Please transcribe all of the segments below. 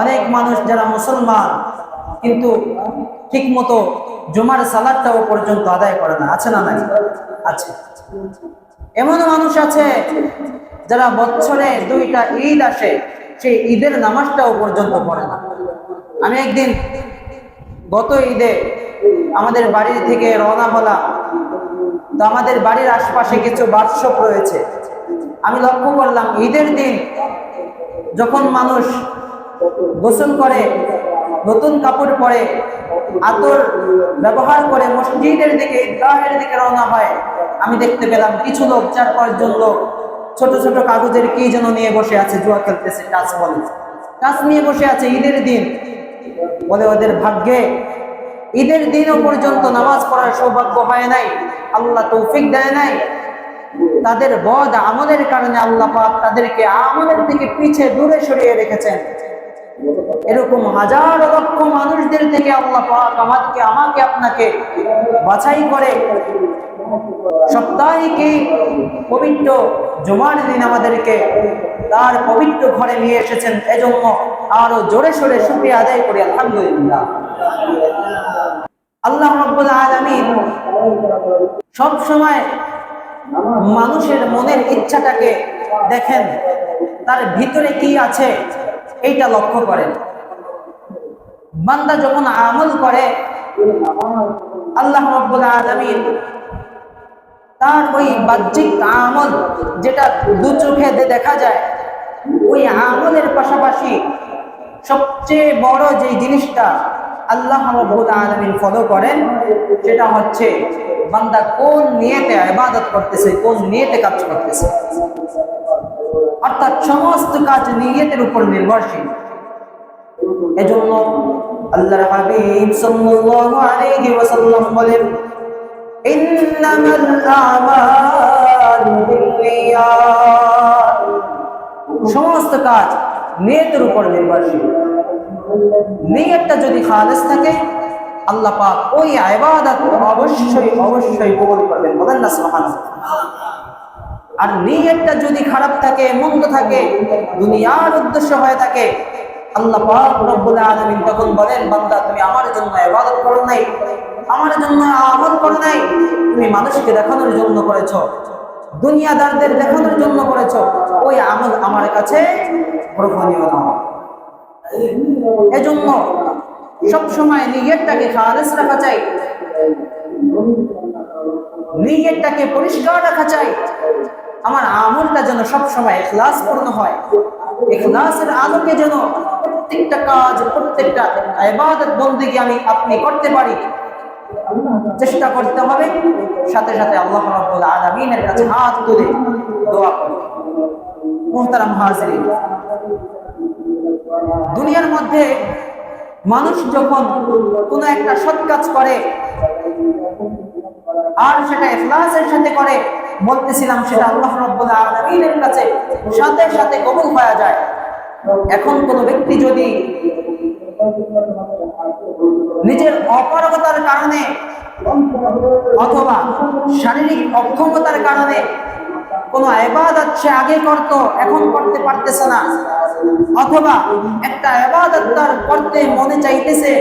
অনেক মানুষ যারা মুসলমান, কিন্তু ঠিক মতো জুমার সালাদটাও পর্যন্ত আদায় করে না। আছে না নাই? আছে। এমন মানুষ আছে যারা বছরে দুইটা ঈদ আসে, সেই ঈদের নামাজটাও পর্যন্ত পড়ে না। আমি একদিন গত ঈদে আমাদের বাড়ি থেকে রওনা হলাম। তো আমাদের বাড়ির আশপাশে কিছু বার্ষক রয়েছে। আমি লক্ষ্য করলাম, ঈদের দিন যখন মানুষ গোসল করে, নতুন কাপড় পরে, আতর ব্যবহার করে মসজিদের দিকে, ঈদগাহের দিকে রওনা হয়। আমি দেখতে পেলাম কিছু লোক, চার পাঁচজন লোক, ছোট ছোট কাগজের কি যেন নিয়ে বসে আছে, জুয়া খেলতেছে টাচ বলে। টাচ নিয়ে বসে আছে ঈদের দিন। বলে ওদের ভাগ্যে, ঈদের দিনও পর্যন্ত নামাজ পড়ার সৌভাগ্য হয় নাই, আল্লাহ তৌফিক দেয় নাই। তাদের বদ আমলের কারণে আল্লাহ তাদেরকে আমলের থেকে পিছে দূরে সরিয়ে রেখেছেন। এরকম হাজার লক্ষ মানুষদের থেকে আল্লাহ পাক আমাকে আপনাকে বাছাই করে। সাপ্তাহিক এই পবিত্র জুমার দিন আমাদেরকে তার পবিত্র ঘরে নিয়ে এসেছেন? এজন্য আরও জোরে সোরে শুক্রিয়া আদায় করি, আলহামদুলিল্লাহ। আল্লাহ রব্বুল আলামিন সব সময় মানুষের মনের ইচ্ছাটাকে দেখেন, তার ভিতরে কি আছে? এইটা লক্ষ্য করেন। বান্দা যখন আমল করে, আল্লাহ রব্বুল আলামিন তার ওই বাহ্যিক আমল যেটা দু চোখে দেখা যায়, ওই আমলের পাশাপাশি সবচেয়ে বড় যে জিনিসটা আল্লাহ রব্বুল আলামিন ফলো করেন, সেটা হচ্ছে বান্দা কোন নিয়েতে আবাদত করতেছে, কোন নিয়েতে কাজ করতেছে। অর্থাৎ সমস্ত কাজ নিয়তের উপর নির্ভরশীল। এজন্য আল্লাহর হাবিব সাল্লাল্লাহু আলাইহি ওয়াসাল্লাম বলেন, ইন্নামাল আমালু বিন্নিয়াত সমস্ত কাজ নিয়তের উপর নির্ভরশীল। নিয়তটা যদি খালেস থাকে, আল্লাহ পাক ওই ইবাদত অবশ্যই অবশ্যই কবুল করবেন। বলেন না, সুবহানাল্লাহ। আর নিয়তটা যদি খারাপ থাকে, মন্দ থাকে, দুনিয়ার উদ্দেশ্য হয়ে থাকে, আল্লাহ পাক রব্বুল আলামিন তখন বলেন, বান্দা, তুমি আমার জন্য ইবাদত করো নাই, আমার জন্য আমল করো নাই, তুমি মানুষকে দেখানোর জন্য করেছ, দুনিয়াদারদের দেখানোর জন্য করেছ, ওই আমল আমার কাছে গ্রহণীয় নয় এজন্য সব সময় নিজেরটাকে খালেস রাখা চাই নিজেরটাকে পরিষ্কার রাখা চাই আমার আমলটা যেন সব সময় এখলাস পূর্ণ হয়। এখলাসের আলোকে যেন প্রত্যেকটা কাজ, প্রত্যেকটা ইবাদত বন্দেগী আমি আপনি করতে পারি। চেষ্টা করতে হবে। সাথে সাথে আল্লাহ রাব্বুল আলামিনের কাছে হাত তুলে দোয়া করি মুহতারাম হাজিরিন, দুনিয়ার মধ্যে মানুষ যখন কোনো একটা সৎ কাজ করে আর সেটা ইখলাসের সাথে করে বলতেছিলাম সেটা আল্লাহ রাব্বুল কাছে সাথে সাথে কবুল হয়ে যায়। এখন কোন ব্যক্তি যদি নিজের অপারগতার কারণে অথবা শারীরিক অক্ষমতার কারণে কোনো এবাদত সে আগে করত, এখন করতে পারতেছে না, অথবা একটা এবাদত তার করতে মনে চাইতেছে,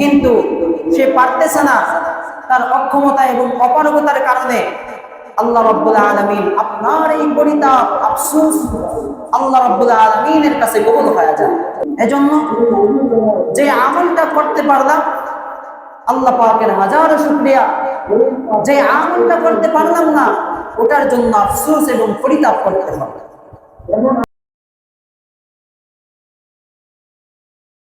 কিন্তু সে পারতেছে না, তার অক্ষমতা এবং অপারগতার কারণে আল্লাহ রব্বুল আলমিন আপনার এই পরিতাপ, আফসুস আল্লাহ রব্বুল আলমিনের কাছে কবুল হয়ে যায় এজন্য যে আমলটা করতে পারলাম, আল্লাহ পাকের হাজারো শুক্রিয়া। যে আমলটা করতে পারলাম না, ওটার জন্য আফসোস এবং পরিতাপ করতে হবে।